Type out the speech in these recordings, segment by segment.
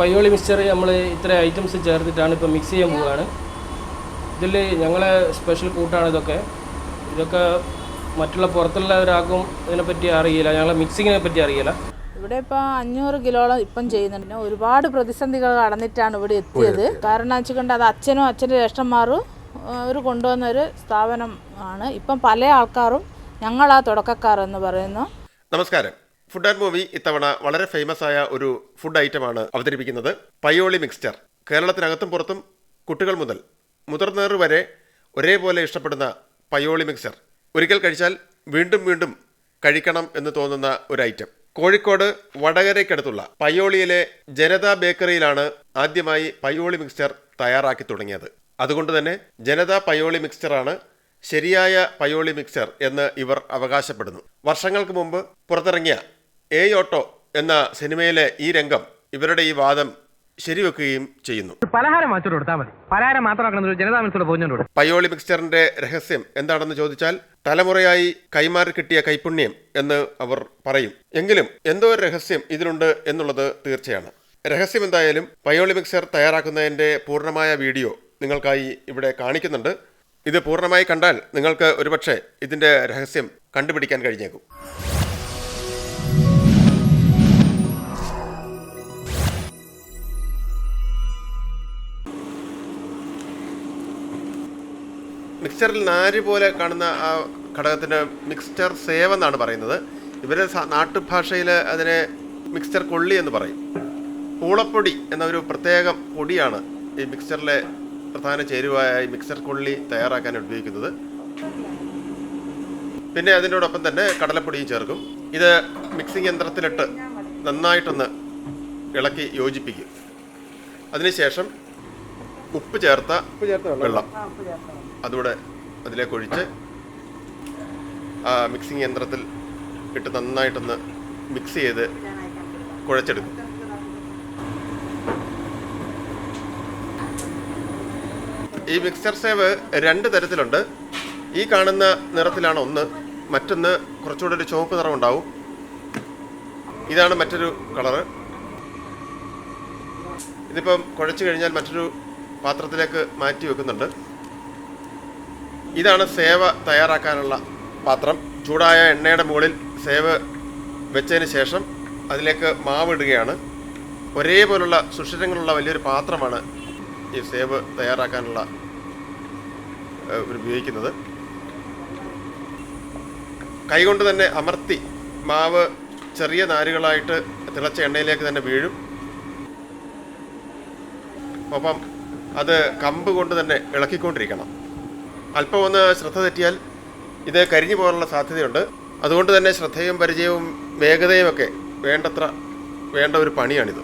Payyoli mixture നമ്മൾ ഇത്ര items ചേർത്തിട്ടാണ് ഇപ്പോൾ മിക്സ് ചെയ്യാൻ പോവുകയാണ്. ഇതിൽ ഞങ്ങളെ സ്പെഷ്യൽ കൂട്ടാണ് ഇതൊക്കെ. ഇതൊക്കെ മറ്റുള്ള പുറത്തുള്ളവരാക്കും ഇതിനെപ്പറ്റി അറിയില്ല. ഞങ്ങളെ മിക്സിങ്ങിനെ പറ്റി അറിയില്ല. ഇവിടെ ഇപ്പോൾ അഞ്ഞൂറ് കിലോളം ഇപ്പം ചെയ്യുന്നുണ്ട്. ഒരുപാട് പ്രതിസന്ധികൾ കടന്നിട്ടാണ് ഇവിടെ എത്തിയത്. കാരണം വെച്ചിട്ടുണ്ട് അത് അച്ഛനും അച്ഛന്റെ ജ്യേഷ്ഠന്മാരും അവർ കൊണ്ടുവന്ന ഒരു സ്ഥാപനം ആണ്. ഇപ്പം പല ആൾക്കാരും ഞങ്ങളാ തുടക്കക്കാർ എന്ന് പറയുന്നു. നമസ്കാരം. ഫുഡ് ആൻഡ് മൂവി ഇത്തവണ വളരെ ഫേമസ് ആയ ഒരു ഫുഡ് ഐറ്റമാണ് അവതരിപ്പിക്കുന്നത്. പയോളി മിക്സ്ചർ കേരളത്തിനകത്തും പുറത്തും കുട്ടികൾ മുതൽ മുതിർന്നവർ വരെ ഒരേപോലെ ഇഷ്ടപ്പെടുന്ന പയോളി മിക്സ്ചർ ഒരിക്കൽ കഴിച്ചാൽ വീണ്ടും വീണ്ടും കഴിക്കണം എന്ന് തോന്നുന്ന ഒരു ഐറ്റം കോഴിക്കോട് വടകരയ്ക്കടുത്തുള്ള പയോളിയിലെ ജനതാ ബേക്കറിയിലാണ് ആദ്യമായി പയോളി മിക്സ്ചർ തയ്യാറാക്കി തുടങ്ങിയത്. അതുകൊണ്ട് തന്നെ ജനതാ പയ്യോളി മിക്സ്ചറാണ് ശരിയായ പയോളി മിക്സ്ചർ എന്ന് ഇവർ അവകാശപ്പെടുന്നു. വർഷങ്ങൾക്ക് മുമ്പ് പുറത്തിറങ്ങിയ എ ഓട്ടോ എന്ന സിനിമയിലെ ഈ രംഗം ഇവരുടെ ഈ വാദം ശരിവെക്കുകയും ചെയ്യുന്നു. പലഹാരം കൊടുത്താൽ മതി. പലഹാരം മാത്രമാക്കണം ജനതാ മനസ്സിലൂടെ പയോളി മിക്സ്ചറിന്റെ രഹസ്യം എന്താണെന്ന് ചോദിച്ചാൽ തലമുറയായി കൈമാറി കിട്ടിയ കൈപുണ്യം എന്ന് അവർ പറയും. എങ്കിലും എന്തോ ഒരു രഹസ്യം ഇതിലുണ്ട് എന്നുള്ളത് തീർച്ചയാണ്. രഹസ്യം എന്തായാലും പയോളി മിക്സർ തയ്യാറാക്കുന്നതിന്റെ പൂർണമായ വീഡിയോ നിങ്ങൾക്കായി ഇവിടെ കാണിക്കുന്നുണ്ട്. ഇത് പൂർണമായി കണ്ടാൽ നിങ്ങൾക്ക് ഒരുപക്ഷെ ഇതിന്റെ രഹസ്യം കണ്ടുപിടിക്കാൻ കഴിഞ്ഞേക്കും. മിക്സ്ചറിൽ നാര് പോലെ കാണുന്ന ആ ഘടകത്തിന് മിക്സ്ചർ സേവ് എന്നാണ് പറയുന്നത്. ഇവരെ നാട്ടുഭാഷയിൽ അതിനെ മിക്സ്ചർ കൊള്ളി എന്ന് പറയും. പൂളപ്പൊടി എന്ന ഒരു പ്രത്യേക പൊടിയാണ് ഈ മിക്സ്ചറിലെ പ്രധാന ചേരുവയായ ഈ മിക്സ്ചർ കൊള്ളി തയ്യാറാക്കാൻ ഉപയോഗിക്കുന്നത്. പിന്നെ അതിനോടൊപ്പം തന്നെ കടലപ്പൊടിയും ചേർക്കും. ഇത് മിക്സിംഗ് യന്ത്രത്തിലിട്ട് നന്നായിട്ടൊന്ന് ഇളക്കി യോജിപ്പിക്കും. അതിനുശേഷം ഉപ്പ് ചേർത്ത വെള്ളം. അതുകൂടെ അതിലേക്ക് ഒഴിച്ച് ആ മിക്സിംഗ് യന്ത്രത്തിൽ ഇട്ട് നന്നായിട്ടൊന്ന് മിക്സ് ചെയ്ത് കുഴച്ചെടുക്കും. ഈ മിക്സർ സേവ് രണ്ട് തരത്തിലുണ്ട്. ഈ കാണുന്ന നിറത്തിലാണ് ഒന്ന്. മറ്റൊന്ന് കുറച്ചുകൂടെ ഒരു ചുവപ്പ് നിറം ഉണ്ടാവും ഇതാണ് മറ്റൊരു കളറ് ഇതിപ്പം കുഴച്ച് കഴിഞ്ഞാൽ മറ്റൊരു പാത്രത്തിലേക്ക് മാറ്റി വെക്കുന്നുണ്ട്. ഇതാണ് സേവ തയ്യാറാക്കാനുള്ള പാത്രം. ചൂടായ എണ്ണയുടെ മുകളിൽ സേവ് വെച്ചതിന് ശേഷം അതിലേക്ക് മാവ് ഇടുകയാണ്. ഒരേപോലുള്ള സുഷിരങ്ങളുള്ള വലിയൊരു പാത്രമാണ് ഈ സേവ് തയ്യാറാക്കാനുള്ള ഉപയോഗിക്കുന്നത്. കൈകൊണ്ട് തന്നെ അമർത്തി മാവ് ചെറിയ നാരുകളായിട്ട് തിളച്ച എണ്ണയിലേക്ക് തന്നെ വീഴും. ഒപ്പം അത് കമ്പ് കൊണ്ട് തന്നെ ഇളക്കിക്കൊണ്ടിരിക്കണം. അല്പം ഒന്ന് ശ്രദ്ധ തെറ്റിയാൽ ഇത് കരിഞ്ഞു പോകാനുള്ള സാധ്യതയുണ്ട്. അതുകൊണ്ട് തന്നെ ശ്രദ്ധയും പരിചയവും വേഗതയും ഒക്കെ വേണ്ടത്ര വേണ്ട ഒരു പണിയാണിത്.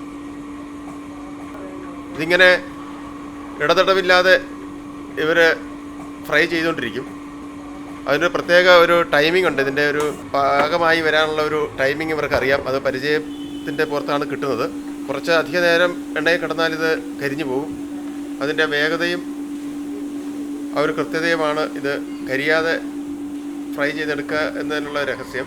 ഇതിങ്ങനെ ഇടതടവില്ലാതെ ഇവർ ഫ്രൈ ചെയ്തുകൊണ്ടിരിക്കും. അതിന് പ്രത്യേക ഒരു ടൈമിംഗ് ഉണ്ട്. ഇതിന്റെ ഒരു പാകമായി വരാനുള്ള ഒരു ടൈമിംഗ് ഇവർക്ക് അറിയാം. അത് പരിചയത്തിന്റെ പുറത്താണ് കിട്ടുന്നത്. കുറച്ച് അധിക നേരം എണ്ണയിൽ കിടന്നാൽ ഇത് കരിഞ്ഞു പോകും. അതിന്റെ വേഗതയും ആ ഒരു കൃത്യതയുമാണ് ഇത് കരിയാതെ ഫ്രൈ ചെയ്തെടുക്കുക എന്നതിനുള്ള രഹസ്യം.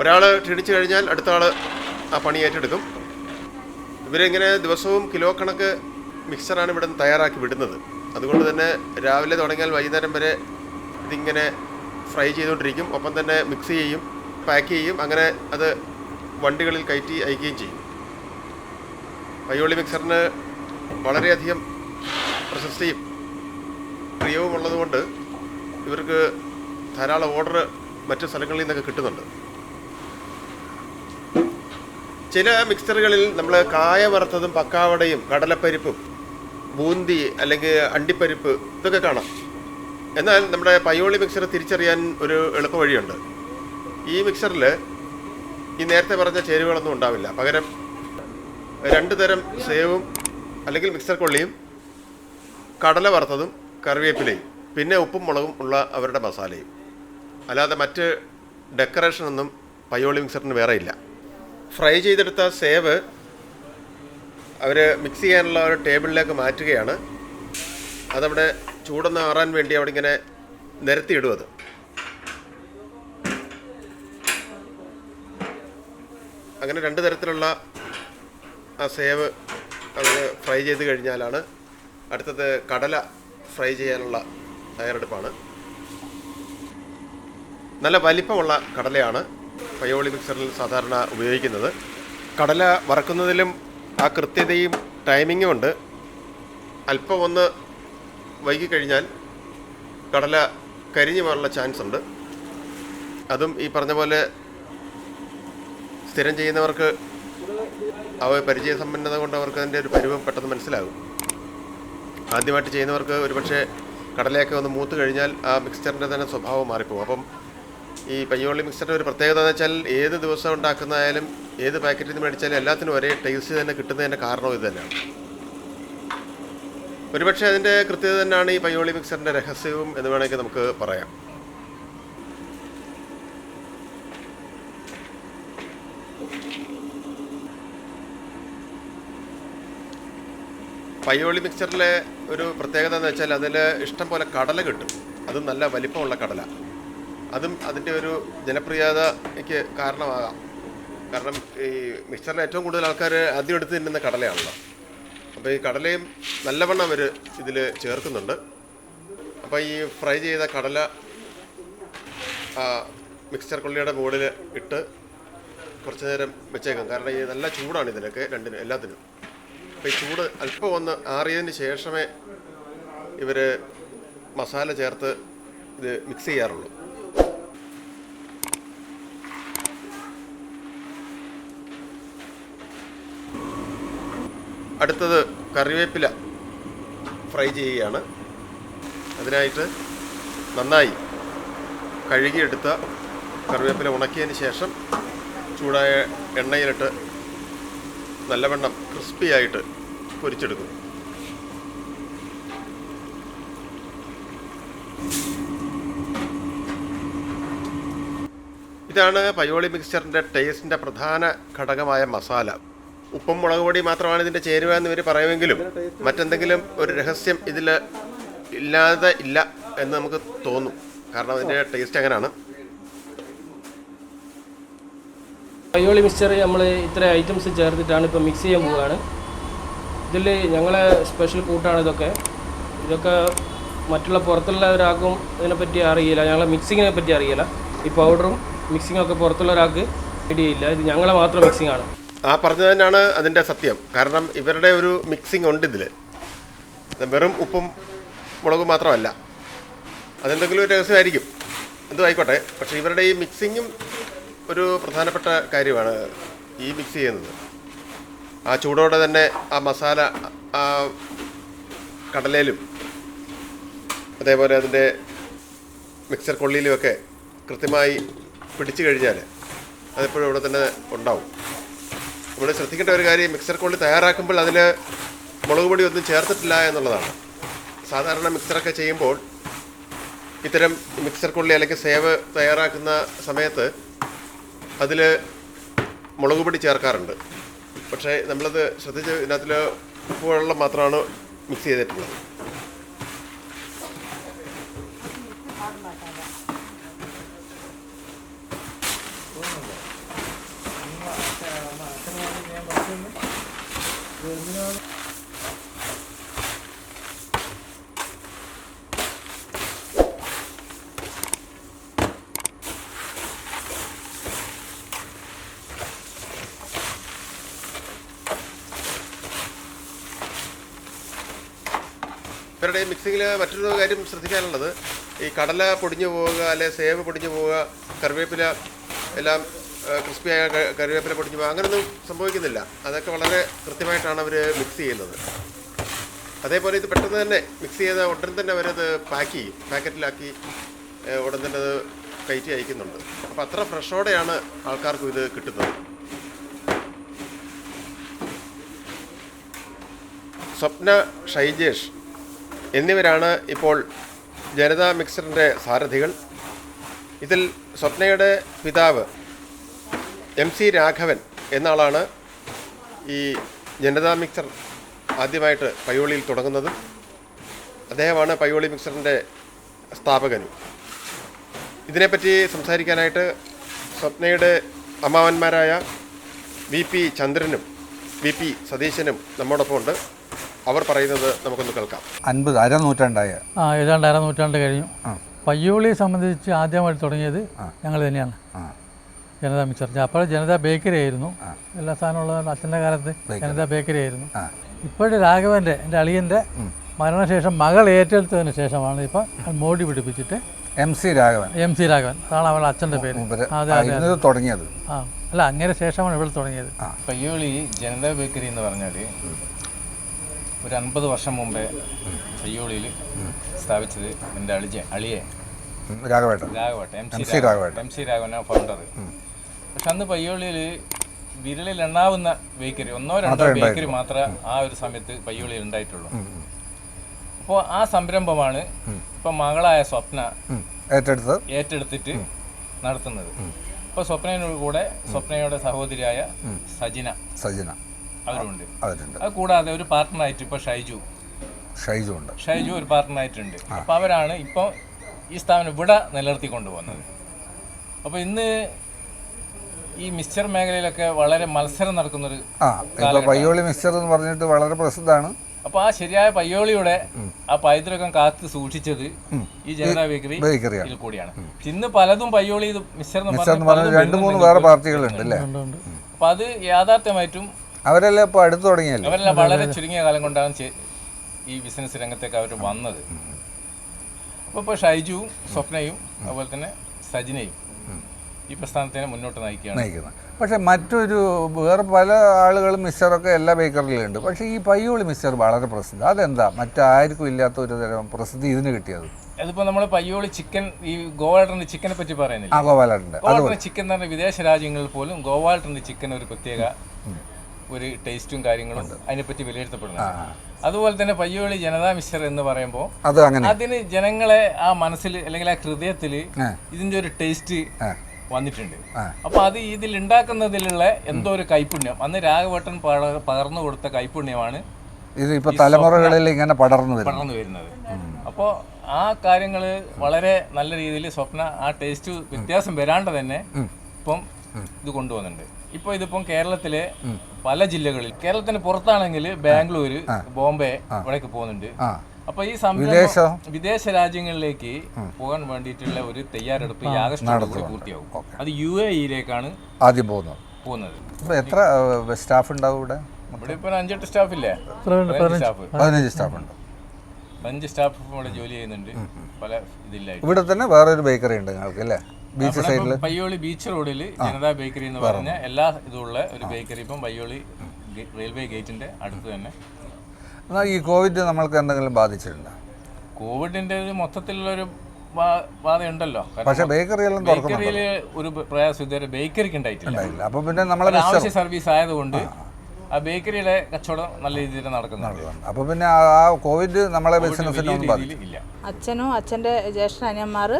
ഒരാൾ ക്ഷണിച്ചു കഴിഞ്ഞാൽ അടുത്ത ആൾ ആ പണി ഏറ്റെടുക്കും. ഇവരിങ്ങനെ ദിവസവും കിലോ കണക്ക് മിക്സറാണ് ഇവിടെ നിന്ന് തയ്യാറാക്കി വിടുന്നത്. അതുകൊണ്ട് തന്നെ രാവിലെ തുടങ്ങിയാൽ വൈകുന്നേരം വരെ ഇതിങ്ങനെ ഫ്രൈ ചെയ്തുകൊണ്ടിരിക്കും. ഒപ്പം തന്നെ മിക്സ് ചെയ്യും പാക്ക് ചെയ്യും. അങ്ങനെ അത് വണ്ടികളിൽ കയറ്റി അയക്കുകയും ചെയ്യും. പയ്യോളി മിക്സറിന് വളരെയധികം പ്രശസ്തിയും പ്രിയവും ഉള്ളതുകൊണ്ട് ഇവർക്ക് ധാരാളം ഓർഡർ മറ്റു സ്ഥലങ്ങളിൽ നിന്നൊക്കെ കിട്ടുന്നുണ്ട്. ചില മിക്സറുകളിൽ നമ്മൾ കായ വറുത്തതും പക്കാവടയും കടലപ്പരിപ്പും ബൂന്തി അല്ലെങ്കിൽ അണ്ടിപ്പരിപ്പ് ഇതൊക്കെ കാണാം. എന്നാൽ നമ്മുടെ പയോളി മിക്സർ തിരിച്ചറിയാൻ ഒരു എളുപ്പ വഴിയുണ്ട്. ഈ മിക്സറിൽ ഈ നേരത്തെ പറഞ്ഞ ചേരുവകളൊന്നും ഉണ്ടാവില്ല. പകരം രണ്ട് തരം സേവും അല്ലെങ്കിൽ മിക്സർ കൊള്ളിയും കടല വറുത്തതും കറിവേപ്പിലയും പിന്നെ ഉപ്പും മുളകും ഉള്ള അവരുടെ മസാലയും. അല്ലാതെ മറ്റ് ഡെക്കറേഷനൊന്നും പയോളി മിക്സറിന് വേറെ ഇല്ല. ഫ്രൈ ചെയ്തെടുത്ത സേവ് അവർ മിക്സ് ചെയ്യാനുള്ള ഒരു ടേബിളിലേക്ക് മാറ്റുകയാണ്. അതവിടെ ചൂടൊന്ന് ആറാൻ വേണ്ടി അവിടെ ഇങ്ങനെ നിരത്തിയിടും അത്. അങ്ങനെ രണ്ട് തരത്തിലുള്ള ആ സേവ് അവർ ഫ്രൈ ചെയ്ത് കഴിഞ്ഞാലാണ് അടുത്തത് കടല ഫ്രൈ ചെയ്യാനുള്ള തയ്യാറെടുപ്പാണ്. നല്ല വലിപ്പമുള്ള കടലയാണ്. പയോളി മിക്സറിൽ സാധാരണ ഉപയോഗിക്കുന്നത്. കടല വറക്കുന്നതിലും ആ കൃത്യതയും ടൈമിങ്ങും ഉണ്ട്. അല്പം ഒന്ന് വൈകിക്കഴിഞ്ഞാൽ കടല കരിഞ്ഞു പോകാനുള്ള ചാൻസ് ഉണ്ട്. അതും ഈ പറഞ്ഞ പോലെ സ്ഥിരം ചെയ്യുന്നവർക്ക് അവ പരിചയസമ്പന്നത കൊണ്ട് അവർക്ക് അതിന്റെ ഒരു പരിവം പെട്ടെന്ന് മനസ്സിലാകും. ആദ്യമായിട്ട് ചെയ്യുന്നവർക്ക് ഒരുപക്ഷെ കടലയൊക്കെ ഒന്ന് മൂത്ത് കഴിഞ്ഞാൽ ആ മിക്സ്ചറിന്റെ തന്നെ സ്വഭാവം മാറിപ്പോകും. അപ്പം ഈ പയ്യോളി മിക്സറിന്റെ ഒരു പ്രത്യേകത എന്ന് വെച്ചാൽ ഏത് ദിവസം ഉണ്ടാക്കുന്നതായാലും ഏത് പാക്കറ്റിൽ നിന്ന് മേടിച്ചാലും എല്ലാത്തിനും ഒരേ ടേസ്റ്റ് തന്നെ കിട്ടുന്നതിന്റെ കാരണം ഇത് തന്നെയാണ്. ഒരുപക്ഷെ അതിന്റെ കൃത്യത തന്നെയാണ് ഈ പയ്യോളി മിക്സറിന്റെ രഹസ്യവും എന്ന് വേണമെങ്കിൽ നമുക്ക് പറയാം. പയ്യോളി മിക്സറിലെ ഒരു പ്രത്യേകത എന്ന് വെച്ചാൽ അതിൽ ഇഷ്ടം പോലെ കടല കിട്ടും. അതും നല്ല വലിപ്പമുള്ള കടല. അതും അതിന്റെ ഒരു ജനപ്രിയതയ്ക്ക് കാരണമാകാം. കാരണം ഈ മിക്സറിൽ ഏറ്റവും കൂടുതൽ ആൾക്കാർ ആദ്യം എടുത്ത് തിന്നുന്ന കടലയാണല്ലോ. അപ്പോൾ ഈ കടലയും നല്ലവണ്ണം അവർ ഇതിൽ ചേർക്കുന്നുണ്ട്. അപ്പോൾ ഈ ഫ്രൈ ചെയ്ത കടല മിക്സ്ചർ കൊള്ളിയുടെ മുകളിൽ ഇട്ട് കുറച്ച് നേരം വെച്ചേക്കാം. കാരണം ഈ നല്ല ചൂടാണ് ഇതിനൊക്കെ രണ്ടിനും എല്ലാത്തിനും. അപ്പോൾ ഈ ചൂട് അല്പം ഒന്ന് ആറിയതിന് ശേഷമേ ഇവർ മസാല ചേർത്ത് ഇത് മിക്സ് ചെയ്യാറുള്ളൂ. അടുത്തത് കറിവേപ്പില ഫ്രൈ ചെയ്യുകയാണ്. അതിനായിട്ട് നന്നായി കഴുകിയെടുത്ത കറിവേപ്പില ഉണക്കിയതിന് ശേഷം ചൂടായ എണ്ണയിലിട്ട് നല്ലവണ്ണം ക്രിസ്പിയായിട്ട് പൊരിച്ചെടുക്കും. ഇതാണ് പയോളി മിക്സ്ചറിന്റെ ടേസ്റ്റിന്റെ പ്രധാന ഘടകമായ മസാല. ഉപ്പും മുളക് പൊടി മാത്രമാണ് ഇതിന്റെ ചേരുവ എന്ന് ഇവർ പറയുമെങ്കിലും മറ്റെന്തെങ്കിലും ഒരു രഹസ്യം ഇതിൽ ഇല്ലാതെ ഇല്ല എന്ന് നമുക്ക് തോന്നും. കാരണം അതിന്റെ ടേസ്റ്റ് അങ്ങനെയാണ് പയ്യോളി മിക്സ്ചർ നമ്മൾ ഇത്ര ഐറ്റംസ് ചേർത്തിട്ടാണ് ഇപ്പോൾ മിക്സ് ചെയ്യാൻ പോവുകയാണ്. ഇതിൽ ഞങ്ങളെ സ്പെഷ്യൽ കൂട്ടാണ് ഇതൊക്കെ. ഇതൊക്കെ മറ്റുള്ള പുറത്തുള്ള ഒരാൾക്കും ഇതിനെപ്പറ്റി അറിയില്ല. ഞങ്ങളെ മിക്സിങ്ങിനെ പറ്റി അറിയില്ല. ഈ പൗഡറും മിക്സിങ്ങും ഒക്കെ പുറത്തുള്ള ഒരാൾക്ക് ഇത് ഞങ്ങളെ മാത്രം മിക്സിങ്ങാണ് ആണ്. ആ പറഞ്ഞത് തന്നെയാണ് അതിന്റെ സത്യം. കാരണം ഇവരുടെ ഒരു മിക്സിംഗ് ഉണ്ട് ഇതിൽ വെറും ഉപ്പും മുളകും മാത്രമല്ല. അതെന്തെങ്കിലും ഒരു രഹസ്യമായിരിക്കും. എന്തും ആയിക്കോട്ടെ. പക്ഷേ ഇവരുടെ ഈ മിക്സിങ്ങും ഒരു പ്രധാനപ്പെട്ട കാര്യമാണ് ഈ മിക്സ് ചെയ്യുന്നത്. ആ ചൂടോടെ തന്നെ ആ മസാല ആ കടലയിലും അതേപോലെ അതിന്റെ മിക്സർ കൊള്ളിയിലുമൊക്കെ കൃത്യമായി പിടിച്ചു കഴിഞ്ഞാൽ അതെപ്പോഴും ഇവിടെ തന്നെ ഉണ്ടാവും. ഇവിടെ ശ്രദ്ധിക്കേണ്ട ഒരു കാര്യം മിക്സർ കൊള്ളി തയ്യാറാക്കുമ്പോൾ അതിൽ മുളക് പൊടി ഒന്നും ചേർത്തിട്ടില്ല എന്നുള്ളതാണ്. സാധാരണ മിക്സറൊക്കെ ചെയ്യുമ്പോൾ ഇത്തരം മിക്സർ കൊള്ളി അല്ലെങ്കിൽ സേവ് തയ്യാറാക്കുന്ന സമയത്ത് അതിൽ മുളക് പൊടി ചേർക്കാറുണ്ട്. പക്ഷേ നമ്മളത് ശ്രദ്ധിച്ച് ഇതിനകത്തിൽ ഉപ്പ് വെള്ളം മാത്രമാണ് മിക്സ് ചെയ്തിട്ടുള്ളത്. ഇവരുടെ മിക്സിങ്ങിൽ മറ്റൊരു കാര്യം ശ്രദ്ധിക്കാനുള്ളത്. ഈ കടല പൊടിഞ്ഞു പോവുക അല്ലെ സേവ് പൊടിഞ്ഞു പോവുക കറിവേപ്പില എല്ലാം ക്രിസ്പിയായ കറിവേപ്പില പൊടിഞ്ഞു പോവുക അങ്ങനെയൊന്നും സംഭവിക്കുന്നില്ല. അതൊക്കെ വളരെ കൃത്യമായിട്ടാണ് അവർ മിക്സ് ചെയ്യുന്നത്. അതേപോലെ ഇത് പെട്ടെന്ന് തന്നെ മിക്സ് ചെയ്ത ഉടൻ തന്നെ അവരത് പാക്ക് ചെയ്യും. പാക്കറ്റിലാക്കി ഉടൻ തന്നെ അത് കയറ്റി അയക്കുന്നുണ്ട്. അപ്പോൾ അത്ര ഫ്രഷോടെയാണ് ആൾക്കാർക്കും ഇത് കിട്ടുന്നത്. സ്വപ്ന ഷൈജേഷ് എന്നിവരാണ് ഇപ്പോൾ ജനതാ മിക്സറിന്റെ സാരഥികൾ. ഇതിൽ സ്വപ്നയുടെ പിതാവ് എം സി രാഘവൻ എന്ന ആളാണ് ഈ ജനതാ മിക്സർ ആദ്യമായിട്ട് പയ്യോളിയിൽ തുടങ്ങുന്നത്. അദ്ദേഹമാണ് പയ്യോളി മിക്സറിന്റെ സ്ഥാപകനും. ഇതിനെപ്പറ്റി സംസാരിക്കാനായിട്ട് സ്വപ്നയുടെ അമ്മാവന്മാരായ വി പി ചന്ദ്രനും വി പി സതീശനും നമ്മോടൊപ്പം ഉണ്ട് അവർ പറയുന്നത് നമുക്കൊന്ന് കേൾക്കാം. അൻപത് അരനൂറ്റാണ്ടായ. ആ ഏതാണ്ട് അര നൂറ്റാണ്ട് കഴിഞ്ഞു പയ്യോളിയെ സംബന്ധിച്ച് ആദ്യമായിട്ട് തുടങ്ങിയത് ഞങ്ങൾ തന്നെയാണ്. ജനതാ മിക്സർ അപ്പോൾ ജനതാ ബേക്കറി ആയിരുന്നു. എല്ലാ സാധനമുള്ള അച്ഛന്റെ കാലത്ത് ജനതാ ബേക്കറി ആയിരുന്നു. ഇപ്പോഴും ഇപ്പോഴത്തെ രാഘവന്റെ എന്റെ അളിയന്റെ മരണശേഷം മകൾ ഏറ്റെടുത്തതിന് ശേഷമാണ് ഇപ്പം മോടി പിടിപ്പിച്ചിട്ട് M C Raghavan. M C Raghavan. അതാണ് അവളുടെ അച്ഛന്റെ പേര്. തുടങ്ങിയത്. ആ അല്ല അങ്ങനെ ശേഷമാണ് ഇവിടെ തുടങ്ങിയത്. പയ്യോളി ജനതാ ബേക്കറി എന്ന് പറഞ്ഞാൽ ഒരു അൻപത് വർഷം മുമ്പേ പയ്യോളിയിൽ സ്ഥാപിച്ചത് എന്റെ അളിജ അളിയെ. രാഘവേട്ട രാഘവേട്ട എം സി രാഘവേട്ട എം സി രാഘവന ഫൗണ്ടർ പക്ഷെ അന്ന് പയ്യോളിയിൽ വിരലിൽ എണ്ണാവുന്ന ബേക്കറി ഒന്നോ രണ്ടോ ബേക്കറി മാത്രമേ ആ ഒരു സമയത്ത് പയ്യോളിയിൽ ഉണ്ടായിട്ടുള്ളൂ. അപ്പോൾ ആ സംരംഭമാണ് ഇപ്പം മകളായ സ്വപ്ന ഏറ്റെടുത്ത് ഏറ്റെടുത്തിട്ട് നടത്തുന്നത്. ഇപ്പോൾ സ്വപ്നയോട് കൂടെ സ്വപ്നയുടെ സഹോദരിയായ സജിന. സജിന. അവരുണ്ട്. അവരുണ്ട്. അത് കൂടാതെ ഒരു പാർട്ട്ണറായിട്ട് ഇപ്പോൾ ഷൈജു. ഷൈജു ഉണ്ട്. ഷൈജു ഒരു പാർട്ട്ണറായിട്ടുണ്ട് അപ്പോൾ അവരാണ് ഇപ്പോൾ ഈ സ്ഥാപനം ഇവിടെ നിലനിർത്തി കൊണ്ടുപോകുന്നത്. അപ്പോൾ ഇന്ന് ഈ മിക്സർ മേഖലയിലൊക്കെ വളരെ മത്സരം നടക്കുന്നൊരു ആ ഇപ്പൊ പയ്യോളി മിക്സർ എന്ന് പറഞ്ഞിട്ട് വളരെ പ്രസിദ്ധമാണ്. അപ്പോൾ ആ ശരിയായ പയ്യോളിയുടെ ആ പൈതൃകം കാത്ത് സൂക്ഷിച്ചത് ഈ ജനതാ ബേക്കറി ബേക്കറിയിൽ ഇതിൽ കൂടിയാണ്. ഇന്ന് പലതും പയ്യോളി ഇത് എന്ന് പറഞ്ഞ് രണ്ട് മൂന്ന്. വേറെ പാർട്ടികളുണ്ട് അല്ലേ? അപ്പോൾ അത് യാഥാർത്ഥ്യമായിട്ടും അവരെല്ലാം ഇപ്പോൾ അടുത്ത് തുടങ്ങിയല്ലോ? അവരെല്ലാം വളരെ ചുരുങ്ങിയ കാലം കൊണ്ടാണ് ഈ ബിസിനസ് രംഗത്തേക്ക് അവർ വന്നത്. അപ്പോൾ ഇപ്പോൾ ഷൈജുവും സ്വപ്നയും അതുപോലെ തന്നെ സജിനയും ഈ പ്രസ്ഥാനത്തിനെ മുന്നോട്ട് നയിക്കുകയാണ്. നയിക്കുന്നത് പക്ഷെ മറ്റൊരു വേറെ പല ആളുകളും മിക്സറൊക്കെ എല്ലാ ബേക്കറിയിലുണ്ട്. പക്ഷേ ഈ പയ്യോളി മിസ്റ്റർ വളരെ പ്രസിദ്ധം. അതെന്താ? മറ്റാർക്കും ഇല്ലാത്ത ഒരു തരം പ്രസിദ്ധി ഇതിന് കിട്ടിയത്? അതിപ്പോൾ നമ്മൾ പയ്യോളി ചിക്കൻ ഈ ഗോവാൾട്ടറിന്റെ ചിക്കനെ പറ്റി പറയുന്നില്ല? ഗോവാൾട്ടറിന്റെ ചിക്കൻ തന്നെ പറഞ്ഞാൽ വിദേശ രാജ്യങ്ങളിൽ പോലും ഗോവാൾട്ടറിന്റെ ചിക്കൻ ഒരു പ്രത്യേക ഒരു ടേസ്റ്റും കാര്യങ്ങളും അതിനെപ്പറ്റി വിലയിരുത്തപ്പെടുന്നു അതുപോലെ തന്നെ പയ്യോളി ജനതാ മിശ്ര എന്ന് പറയുമ്പോൾ അത് അങ്ങനെ. അതിന് ജനങ്ങളെ ആ മനസ്സിൽ അല്ലെങ്കിൽ ആ ഹൃദയത്തിൽ ഇതിന്റെ ഒരു ടേസ്റ്റ് വന്നിട്ടുണ്ട്. അപ്പൊ അത് ഇതിൽ ഉണ്ടാക്കുന്നതിലുള്ള എന്തോ ഒരു കൈപുണ്യം. അന്ന് രാഘവട്ടൻ പക- പകർന്നു കൊടുത്ത കൈപുണ്യമാണ് ഇത് തലമുറകളിൽ ഇങ്ങനെ പടർന്നു പടർന്നു വരുന്നത്. അപ്പോൾ ആ കാര്യങ്ങൾ വളരെ നല്ല രീതിയിൽ സ്വപ്ന ആ ടേസ്റ്റ് വ്യത്യാസം വരാണ്ട് തന്നെ ഇപ്പം ഇത് കൊണ്ടുവന്നിട്ടുണ്ട്. ഇപ്പൊ ഇതിപ്പം കേരളത്തിലെ പല ജില്ലകളിൽ കേരളത്തിന് പുറത്താണെങ്കിൽ ബാംഗ്ലൂര് ബോംബെ ഇവിടേക്ക് പോകുന്നുണ്ട്. അപ്പൊ ഈ സംവിധാനം സംരംഭം വിദേശ? രാജ്യങ്ങളിലേക്ക് പോകാൻ വേണ്ടിയിട്ടുള്ള ഒരു തയ്യാറെടുപ്പ് ഈ പൂർത്തിയാവും. അത് യു എ ഇയിലേക്കാണ് ആദ്യം പോകുന്നത്. പോകുന്നത്. എത്ര സ്റ്റാഫ് ഉണ്ടാവും ഇവിടെ? ഇവിടെ ഇപ്പൊ അഞ്ചെട്ട് സ്റ്റാഫ് ഇല്ലേ സ്റ്റാഫ് പതിനഞ്ച് സ്റ്റാഫ്. ഉണ്ട് പതിനഞ്ച് സ്റ്റാഫ് ഇവിടെ ജോലി ചെയ്യുന്നുണ്ട്. പല ഇതില്ല ഇവിടെ തന്നെ വേറൊരു ബേക്കറി ഉണ്ട് നിങ്ങൾക്ക് അല്ലേ? ബീച്ച് സൈഡിൽ പയ്യോളി ബീച്ച് റോഡിൽ ജനതാ ബേക്കറി എന്ന് പറഞ്ഞ എല്ലാ ഇതുള്ള ഒരു ബേക്കറി ഇപ്പം പയ്യോളി റെയിൽവേ ഗേറ്റിന്റെ അടുത്ത് തന്നെ. എന്നാൽ ഈ കോവിഡ് നമ്മൾക്ക് എന്തെങ്കിലും ബാധിച്ചിട്ടുണ്ടോ? കോവിഡിന്റെ ഒരു മൊത്തത്തിലുള്ള ഒരു ബാധയുണ്ടല്ലോ. പക്ഷേ ബേക്കറി എല്ലാം തുറക്കുന്നുണ്ട്? ബേക്കറിയിൽ ഒരു പ്രയാസം ഇതുവരെ ബേക്കറിക്ക് ഉണ്ടായിട്ടില്ല. അപ്പൊ അപ്പോൾ പിന്നെ നമ്മളെ ആവശ്യ സർവീസ് ആയതുകൊണ്ട് ആ ബേക്കറിയുടെ കച്ചവടം നല്ല രീതിയിൽ നടക്കുന്നുണ്ട്. അപ്പൊ പിന്നെ ആ കോവിഡ് നമ്മളെ ബിസിനസ്സിനൊന്നും അച്ഛനും അച്ഛന്റെ ജ്യേഷ്ഠ അനിയന്മാർ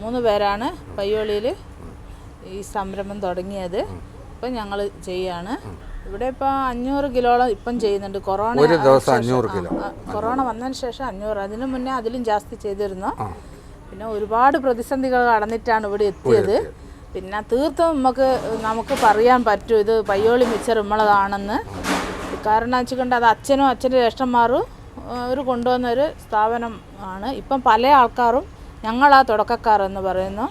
മൂന്ന് പേരാണ് പയ്യോളിയിൽ ഈ സംരംഭം തുടങ്ങിയത്. ഇപ്പം ഞങ്ങൾ ചെയ്യാണ്. ഇവിടെ ഇപ്പോൾ അഞ്ഞൂറ് കിലോളം ഇപ്പം ചെയ്യുന്നുണ്ട്. കൊറോണ ഒരു ദിവസം അഞ്ഞൂറ് കിലോ. കൊറോണ വന്നതിന് ശേഷം അഞ്ഞൂറ്. അതിനു മുന്നേ അതിലും ജാസ്തി ചെയ്തിരുന്നു. പിന്നെ ഒരുപാട് പ്രതിസന്ധികൾ കടന്നിട്ടാണ് ഇവിടെ എത്തിയത്. പിന്നെ തീർത്തും നമുക്ക് നമുക്ക് പറയാൻ പറ്റും ഇത് പയ്യോളി മിച്ചർ നമ്മളതാണെന്ന്. കാരണം വെച്ചുകൊണ്ട് അത് അച്ഛനും അച്ഛന്റെ ജ്യേഷ്ഠന്മാരും അവർ കൊണ്ടുവന്നൊരു സ്ഥാപനം ആണ്. ഇപ്പം പല ആൾക്കാരും ഞങ്ങളാ തുടക്കക്കാർ എന്ന് പറയുന്നു.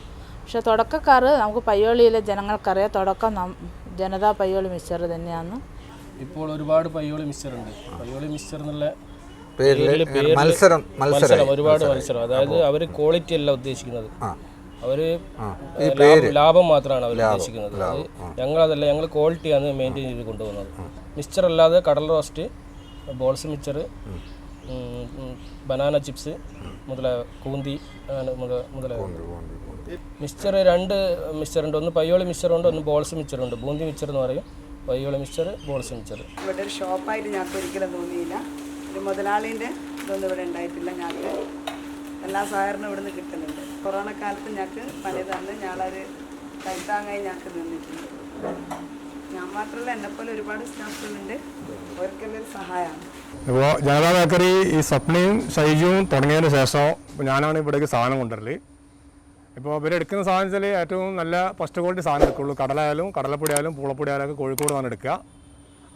പക്ഷെ തുടക്കക്കാർ നമുക്ക് പയ്യോളിയിലെ ജനങ്ങൾക്കറിയാം. തുടക്കം നം ജനതാ പയ്യോളി മിക്സർ തന്നെയാണ്. ഇപ്പോൾ ഒരുപാട് പയ്യോളി മിക്സർ ഉണ്ട് പയ്യോളി മിക്സർ എന്നുള്ള പേരിൽ മത്സരം മത്സരം മത്സരം. ഒരുപാട് മത്സരം. അതായത് അവർ ക്വാളിറ്റി അല്ല ഉദ്ദേശിക്കുന്നത്. അവർ ലാഭം- മാത്രമാണ് അവർ ഉദ്ദേശിക്കുന്നത്. അത് ഞങ്ങളതല്ല ഞങ്ങൾ ക്വാളിറ്റിയാണ് മെയിന്റെയിൻ ചെയ്ത് കൊണ്ടുപോകുന്നത്. മിക്സർ അല്ലാതെ കടൽ roast balls mixer banana chips മുതല കൂന്തി അങ്ങനെ മുതല മിക്സ്ചർ രണ്ട് മിക്സ്ചർ ഉണ്ട്. ഒന്ന് പയ്യോളി മിക്സ്ചർ ഉണ്ട് ഒന്ന് ബോൾസ് മിക്സ്ചർ ഉണ്ട്. ബൂന്തി മിക്സ്ചർ എന്ന് പറയും. Payyoli mixture balls mixture. ഇവിടെ ഒരു ഷോപ്പായിട്ട് ഞങ്ങൾക്ക് ഒരിക്കലും തോന്നിയില്ല. ഒരു മുതലാളിന്റെ ഇതൊന്നും ഇവിടെ ഉണ്ടായിട്ടില്ല ഞങ്ങൾക്ക്. എല്ലാ സഹകരണവും ഇവിടുന്ന് കിട്ടുന്നുണ്ട്. കൊറോണ കാലത്ത് ഞങ്ങൾക്ക് പണി തന്ന് ഞങ്ങളൊരു കൈത്താങ്ങായി ഞങ്ങൾക്ക് നിന്നിട്ടുണ്ട്. ഞാൻ മാത്രമല്ല എന്നെപ്പോലെ ഒരുപാട് സ്റ്റാഫുകളുണ്ട്. അവർക്കെല്ലാം ഒരു സഹായമാണ്. ഇപ്പോൾ ജനതാ ബേക്കറി ഈ സ്വപ്നയും ഷൈജുവും തുടങ്ങിയതിന് ശേഷം ഞാനാണ് ഇവിടേക്ക് സാധനം കൊണ്ടുവരൽ. ഇപ്പോൾ ഇവരെടുക്കുന്ന സാധനം വെച്ചാൽ ഏറ്റവും നല്ല ഫസ്റ്റ് ക്വാളിറ്റി സാധനം എടുക്കുള്ളൂ. കടലായാലും കടലപ്പൊടി ആയാലും പൂളപ്പൊടി ആയാലും ഒക്കെ കോഴിക്കോട് നിന്നാണ് എടുക്കുക.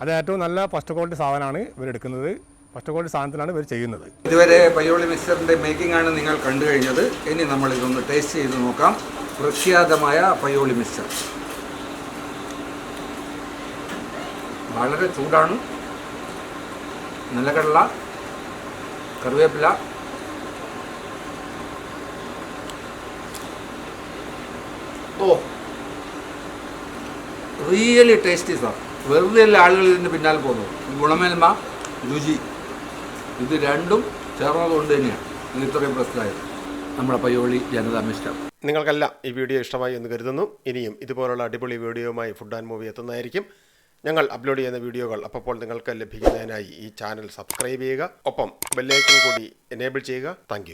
അത് ഏറ്റവും നല്ല ഫസ്റ്റ് ക്വാളിറ്റി സാധനമാണ് ഇവരെടുക്കുന്നത് ഫസ്റ്റ് ക്വാളിറ്റി സാധനത്തിലാണ് ഇവർ ചെയ്യുന്നത്. ഇതുവരെ പയ്യോളി മിക്സറിന്റെ മേക്കിംഗ് ആണ് നിങ്ങൾ കണ്ടു കഴിഞ്ഞത്. ഇനി നമ്മൾ ഇതൊന്ന് ടേസ്റ്റ് ചെയ്ത് നോക്കാം. പ്രഖ്യാതമായ പയ്യോളി മിക്സർ. വളരെ ചൂടാണ്. നിലക്കടല കറിവേപ്പില ഓ റിയലി ടേസ്റ്റി സാർ. വെറുതെ ആളുകൾ ഇതിന്റെ പിന്നാലെ പോകുന്നു ഗുണമേന്മ രുചി. ഇത് രണ്ടും ചേർന്നതുകൊണ്ട് തന്നെയാണ്. ഇത് ഇത്രയും പ്രശ്നമായത് നമ്മുടെ പയ്യോളി ജനതാ മിസ്റ്റർ. നിങ്ങൾക്കെല്ലാം ഈ വീഡിയോ ഇഷ്ടമായി എന്ന് കരുതുന്നു. ഇനിയും ഇതുപോലുള്ള അടിപൊളി വീഡിയോയുമായി ഫുഡ് ആൻഡ് മൂവി എത്തുന്നതായിരിക്കും. ഞങ്ങൾ അപ്ലോഡ് ചെയ്യുന്ന വീഡിയോകൾ അപ്പോൾ നിങ്ങൾക്ക് ലഭിക്കുന്നതിനായി ഈ ചാനൽ സബ്സ്ക്രൈബ് ചെയ്യുക. ഒപ്പം ബെല്ലൈക്കൺ കൂടി എനേബിൾ ചെയ്യുക. താങ്ക്